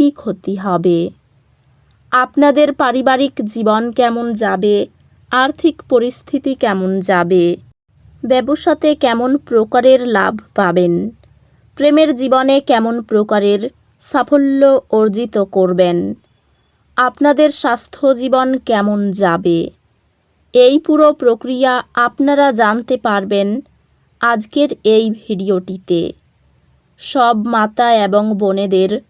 কি ক্ষতি হবে? আপনাদের পারিবারিক জীবন কেমন যাবে? আর্থিক পরিস্থিতি কেমন যাবে? ব্যবসাতে কেমন প্রকারের লাভ পাবেন? প্রেমের জীবনে কেমন প্রকারের সাফল্য অর্জিত করবেন? আপনাদের স্বাস্থ্য জীবন কেমন যাবে? এই পুরো প্রক্রিয়া আপনারা জানতে পারবেন আজকের এই ভিডিওটিতে। সব মাতা এবং বোনেদের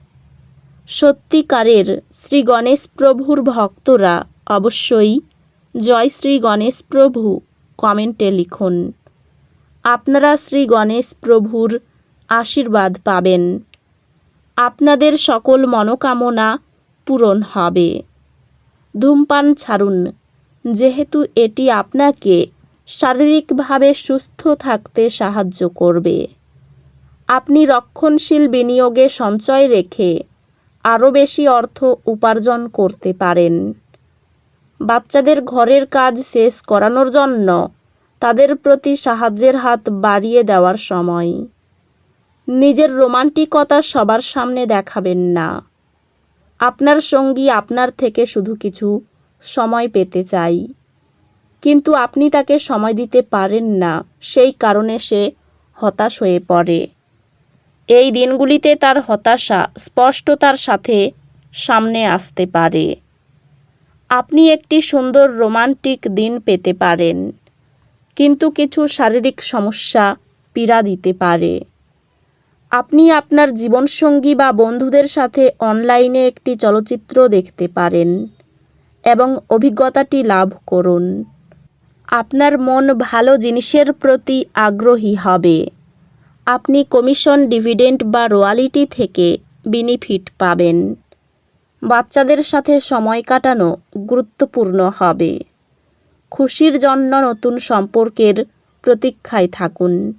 সত্যিকারের শ্রী গণেশ প্রভুর ভক্তরা অবশ্যই জয় শ্রী গণেশ প্রভু কমেন্টে লিখুন। আপনারা শ্রী গণেশ প্রভুর আশীর্বাদ পাবেন। আপনাদের সকল মনোকামনা পূরণ হবে। ধূমপান ছাড়ুন। যেহেতু এটি আপনাকে শারীরিকভাবে সুস্থ থাকতে সাহায্য করবে। আপনি রক্ষণশীল বিনিয়োগে সঞ্চয় রেখে আরও বেশি অর্থ উপার্জন করতে পারেন। বাচ্চাদের ঘরের কাজ শেষ করানোর জন্য তাদের প্রতি সাহায্যের হাত বাড়িয়ে দেওয়ার সময়। নিজের রোমান্টিকতা সবার সামনে দেখাবেন না। আপনার সঙ্গী আপনার থেকে শুধু কিছু সময় পেতে চাই। কিন্তু আপনি তাকে সময় দিতে পারেন না, সেই কারণে সে হতাশ হয়ে পড়ে। এই দিনগুলিতে তার হতাশা স্পষ্টতার সাথে সামনে আসতে পারে। আপনি একটি সুন্দর রোমান্টিক দিন পেতে পারেন, কিন্তু কিছু শারীরিক সমস্যা পীড়া দিতে পারে। আপনি আপনার জীবনসঙ্গী বা বন্ধুদের সাথে অনলাইনে একটি চলচ্চিত্র দেখতে পারেন এবং অভিজ্ঞতাটি লাভ করুন। আপনার মন ভালো জিনিসের প্রতি আগ্রহী হবে। আপনি কমিশন ডিভিডেন্ড বা রোয়ালিটি থেকে বেনিফিট পাবেন। বাচ্চাদের সাথে সময় কাটানো গুরুত্বপূর্ণ হবে। খুশির জন্য নতুন সম্পর্কের প্রতীক্ষায় থাকুন।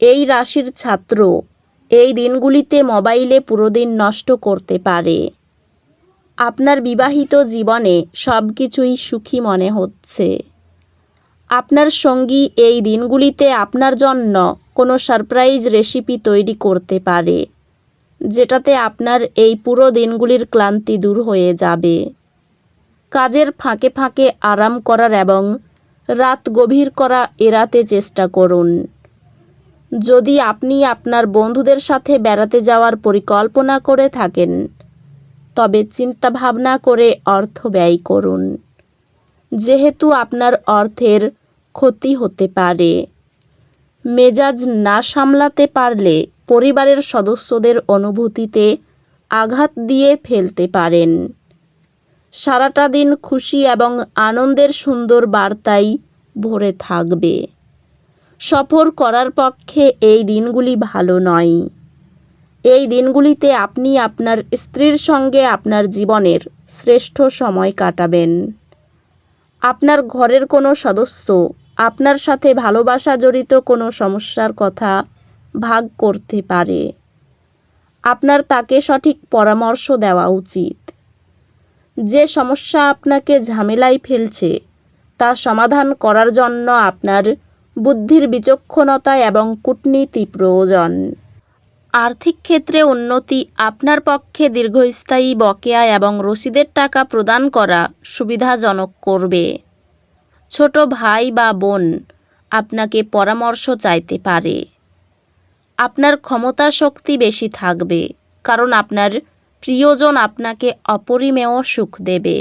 এই রাশির ছাত্র এই দিনগুলিতে মোবাইলে পুরো দিন নষ্ট করতে পারে। আপনার বিবাহিত জীবনে সব কিছুই সুখী মনে হচ্ছে। আপনার সঙ্গী এই দিনগুলিতে আপনার জন্য সারপ্রাইজ রেসিপি তৈরি করতে পারে, যেটাতে আপনার এই পুরো দিনগুলির ক্লান্তি দূর হয়ে যাবে। কাজের ফাঁকে ফাঁকে আরাম করার এবং রাত গভীর করা এড়াতে চেষ্টা করুন। যদি আপনি আপনার বন্ধুদের সাথে বেড়াতে যাওয়ার পরিকল্পনা করে থাকেন, তবে চিন্তা ভাবনা করে অর্থ ব্যয় করুন, যেহেতু আপনার অর্থের ক্ষতি হতে পারে। মেজাজ না সামলাতে পারলে পরিবারের সদস্যদের অনুভূতিতে আঘাত দিয়ে ফেলতে পারেন। সারাটা দিন খুশি এবং আনন্দের সুন্দর বার্তাই ভরে থাকবে। সফর করার পক্ষে এই দিনগুলি ভালো নয়। এই দিনগুলিতে আপনি আপনার স্ত্রীর সঙ্গে আপনার জীবনের শ্রেষ্ঠ সময় কাটাবেন। আপনার ঘরের কোনো সদস্য আপনার সাথে ভালোবাসা জড়িত কোনো সমস্যার কথা ভাগ করতে পারে। আপনার তাকে সঠিক পরামর্শ দেওয়া উচিত। যে সমস্যা আপনাকে ঝামেলায় ফেলছে, তা সমাধান করার জন্য আপনার বুদ্ধির বিচক্ষণতা এবং কূটনীতি প্রয়োজন। আর্থিক ক্ষেত্রে উন্নতি আপনার পক্ষে দীর্ঘস্থায়ী বকেয়া এবং রসিদের টাকা প্রদান করা সুবিধাজনক করবে। ছোট ভাই বা বোন আপনাকে পরামর্শ চাইতে পারে। আপনার ক্ষমতা শক্তি বেশি থাকবে, কারণ আপনার প্রিয়জন আপনাকে অপরিমেয় সুখ দেবে।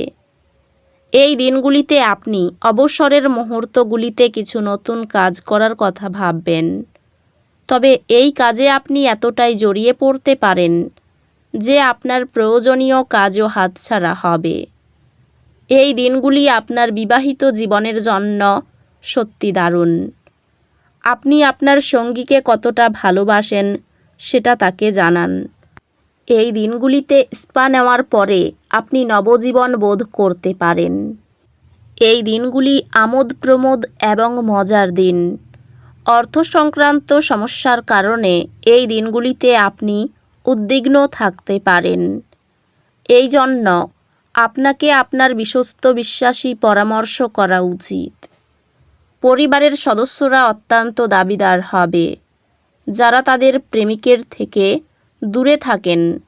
এই দিনগুলিতে আপনি অবসরের মুহূর্তগুলিতে কিছু নতুন কাজ করার কথা ভাববেন। তবে এই কাজে আপনি এতটাই জড়িয়ে পড়তে পারেন যে আপনার প্রয়োজনীয় কাজও হাতছাড়া হবে। এই দিনগুলি আপনার বিবাহিত জীবনের জন্য সত্যি দারুণ। আপনি আপনার সঙ্গীকে কতটা ভালোবাসেন সেটা তাকে জানান। এই দিনগুলিতে স্পা নেওয়ার পরে আপনি নবজীবন বোধ করতে পারেন। এই দিনগুলি আমোদ প্রমোদ এবং মজার দিন। অর্থ সংক্রান্ত সমস্যার কারণে এই দিনগুলিতে আপনি উদ্বিগ্ন থাকতে পারেন। এই জন্য আপনাকে আপনার বিশ্বস্ত বিশ্বাসী পরামর্শ করা উচিত। পরিবারের সদস্যরা অত্যন্ত দাবিদার হবে। যারা তাদের প্রেমিকের থেকে দূরে থাকেন,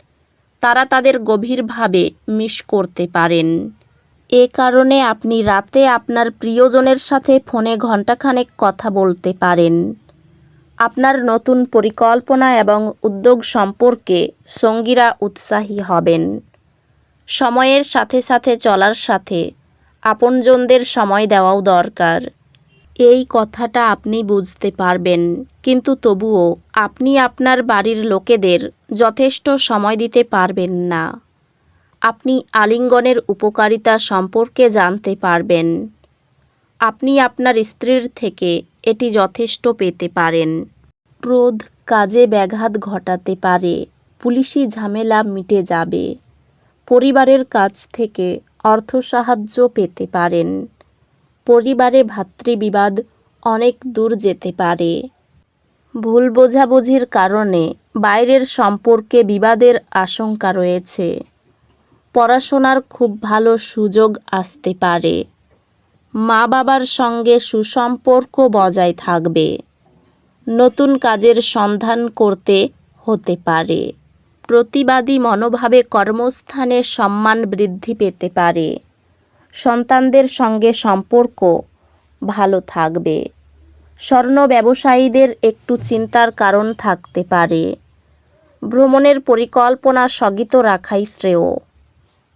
তারা তাদের গভীরভাবে মিস করতে পারেন। এ কারণে আপনি রাতে আপনার প্রিয়জনের সাথে ফোনে ঘণ্টাখানেক কথা বলতে পারেন। আপনার নতুন পরিকল্পনা এবং উদ্যোগ সম্পর্কে সঙ্গীরা উৎসাহী হবেন। সময়ের সাথে সাথে চলার সাথে। আপনজনদের সময় দেওয়াও দরকার। এই কথাটা আপনি বুঝতে পারবেন। কিন্তু তবুও আপনি আপনার বাড়ির লোকেদের যথেষ্ট সময় দিতে পারবেন না। আপনি আলিঙ্গনের উপকারিতা সম্পর্কে জানতে পারবেন। আপনি আপনার স্ত্রীর থেকে এটি যথেষ্ট পেতে পারেন। ক্রোধ কাজে ব্যাঘাত ঘটাতে পারে। পুলিশি ঝামেলা মিটে যাবে। পরিবারের কাছ থেকে অর্থ সাহায্য পেতে পারেন। পরিবারে ভাতৃবিবাদ অনেক দূর যেতে পারে। ভুল বোঝাবুঝির কারণে বাইরের সম্পর্কে বিবাদের আশঙ্কা রয়েছে। পড়াশোনার খুব ভালো সুযোগ আসতে পারে। মা বাবার সঙ্গে সুসম্পর্ক বজায় থাকবে। নতুন কাজের সন্ধান করতে হতে পারে। প্রতিবাদী মনোভাবে কর্মস্থানে সম্মান বৃদ্ধি পেতে পারে। সন্তানদের সঙ্গে সম্পর্ক ভালো থাকবে। স্বর্ণ ব্যবসায়ীদের একটু চিন্তার কারণ থাকতে পারে। ভ্রমণের পরিকল্পনা স্থগিত রাখাই শ্রেয়।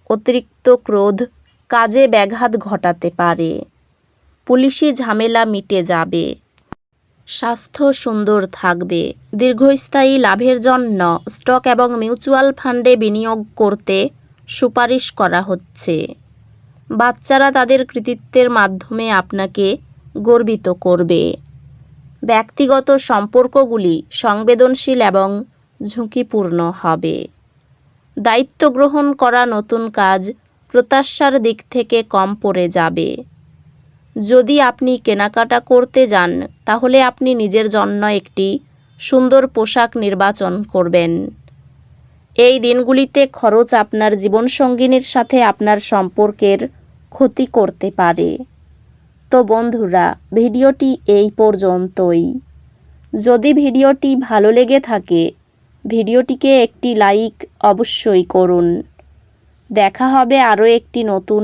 অতিরিক্ত ক্রোধ কাজে ব্যাঘাত ঘটাতে পারে। পুলিশি ঝামেলা মিটে যাবে। স্বাস্থ্য সুন্দর থাকবে। দীর্ঘস্থায়ী লাভের জন্য স্টক এবং মিউচুয়াল ফান্ডে বিনিয়োগ করতে সুপারিশ করা হচ্ছে। বাচ্চারা তাদের কৃতিত্বের মাধ্যমে আপনাকে গর্বিত করবে। ব্যক্তিগত সম্পর্কগুলি সংবেদনশীল এবং ঝুঁকিপূর্ণ হবে। দায়িত্ব গ্রহণ করা নতুন কাজ প্রত্যাশার দিক থেকে কম পড়ে যাবে। যদি আপনি কেনাকাটা করতে যান, তাহলে আপনি নিজের জন্য একটি সুন্দর পোশাক নির্বাচন করবেন। এই দিনগুলিতে খরচ আপনার জীবনসঙ্গিনীর সাথে আপনার সম্পর্কের ক্ষতি করতে পারে। তো বন্ধুরা, ভিডিওটি এই পর্যন্তই। যদি ভিডিওটি ভালো লেগে থাকে, ভিডিওটিকে একটি লাইক অবশ্যই করুন। দেখা হবে আরও একটি নতুন